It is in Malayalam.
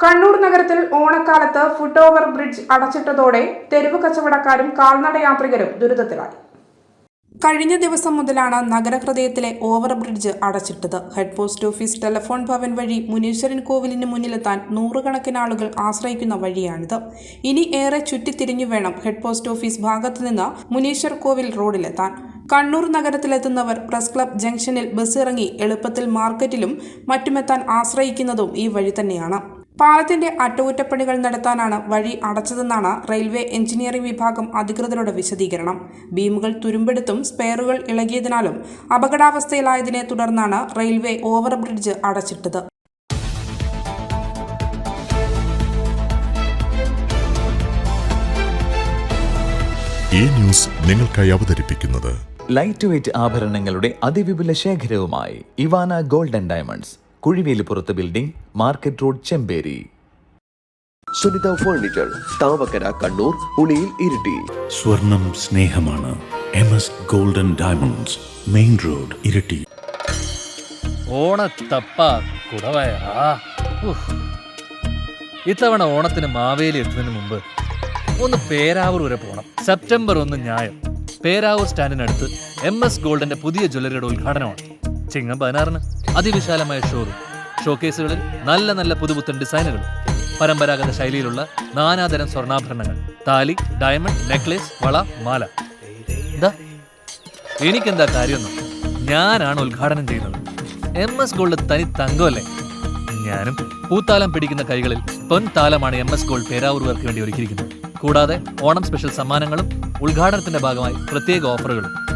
കണ്ണൂർ നഗരത്തിൽ ഓണക്കാലത്ത് ഫുട് ഓവർ ബ്രിഡ്ജ് അടച്ചിട്ടതോടെ തെരുവ് കച്ചവടക്കാരും കാൽനട യാത്രികരും ദുരിതത്തിലായി. കഴിഞ്ഞ ദിവസം മുതലാണ് നഗരഹൃദയത്തിലെ over bridge അടച്ചിട്ടത്. Head post office telephone Bhavan വഴി മുനീശ്വരൻ കോവിലിന് മുന്നിലെത്താൻ നൂറുകണക്കിന് ആളുകൾ ആശ്രയിക്കുന്ന വഴിയാണിത്. ഇനി ഏറെ ചുറ്റിത്തിരിഞ്ഞു വേണം ഹെഡ് പോസ്റ്റ് ഓഫീസ് ഭാഗത്തു നിന്ന് മുനീശ്വർ കോവിൽ റോഡിലെത്താൻ. കണ്ണൂർ നഗരത്തിലെത്തുന്നവർ പ്രസ് ക്ലബ് ജംഗ്ഷനിൽ ബസ് ഇറങ്ങി എളുപ്പത്തിൽ മാർക്കറ്റിലും മറ്റുമെത്താൻ ആശ്രയിക്കുന്നതും ഈ വഴി തന്നെയാണ്. പാലത്തിന്റെ അറ്റകുറ്റപ്പണികൾ നടത്താനാണ് വഴി അടച്ചതെന്നാണ് റെയിൽവേ എഞ്ചിനീയറിംഗ് വിഭാഗം അധികൃതരുടെ വിശദീകരണം. ബീമുകൾ തുരുമ്പെടുത്തും സ്പെയറുകൾ ഇളകിയതിനാലും അപകടാവസ്ഥയിലായതിനെ തുടർന്നാണ് റെയിൽവേ ഓവർ ബ്രിഡ്ജ് അടച്ചിട്ടത്. ഈ ന്യൂസ് നിങ്ങൾക്കായി അവതരിപ്പിക്കുന്നത് ലൈറ്റ് വെയ്റ്റ് ആഭരണങ്ങളുടെ അതിവിപുല ശേഖരവുമായി Ivana golden diamonds. കുഴിവേലിപ്പുറത്ത് building market road Chemperi. Sunitha furniture Thavakkara Kannur Uliyil Iritty. സ്വർണം സ്നേഹമാണ്. M S golden diamonds main road Iritty. ഓണത്തപ്പ കുടവയറാ. ഉഫ്. ഇത്തവണ ഓണത്തിന് മാവേലി എത്തുന്നതിന് മുമ്പ് ഒന്ന് പേരാവൂർ വരെ പോകണം സെപ്റ്റംബർ ഒന്ന് ഞായർ പേരാവൂർ സ്റ്റാൻഡിനടുത്ത് എം എസ് ഗോൾഡിന്റെ പുതിയ ജ്വല്ലറിയുടെ ഉദ്ഘാടനമാണ്. ചിങ്ങം പതിനാറിന്. അതിവിശാലമായ ഷോറൂം ഷോക്കേസുകളിൽ നല്ല നല്ല പുതുപുത്തൻ ഡിസൈനുകൾ പരമ്പരാഗത ശൈലിയിലുള്ള നാനാതരം സ്വർണാഭരണങ്ങൾ. താലി ഡയമണ്ട് നെക്ലേസ് വള മാല. എന്താ എനിക്കെന്താ കാര്യമൊന്നും? ഞാനാണ് ഉദ്ഘാടനം ചെയ്യുന്നത്. എം എസ് ഗോൾഡ് തനി തങ്കമല്ലേ? ഞാനും പൂത്താലം പിടിക്കുന്ന കൈകളിൽ പൊൻതാലമാണ് എം എസ് ഗോൾഡ് പേരാവൂർവർക്ക് വേണ്ടി ഒരുക്കിയിരിക്കുന്നത്. കൂടാതെ ഓണം സ്പെഷ്യൽ സമ്മാനങ്ങളും ഉദ്ഘാടനത്തിന്റെ ഭാഗമായി പ്രത്യേക ഓഫറുകളും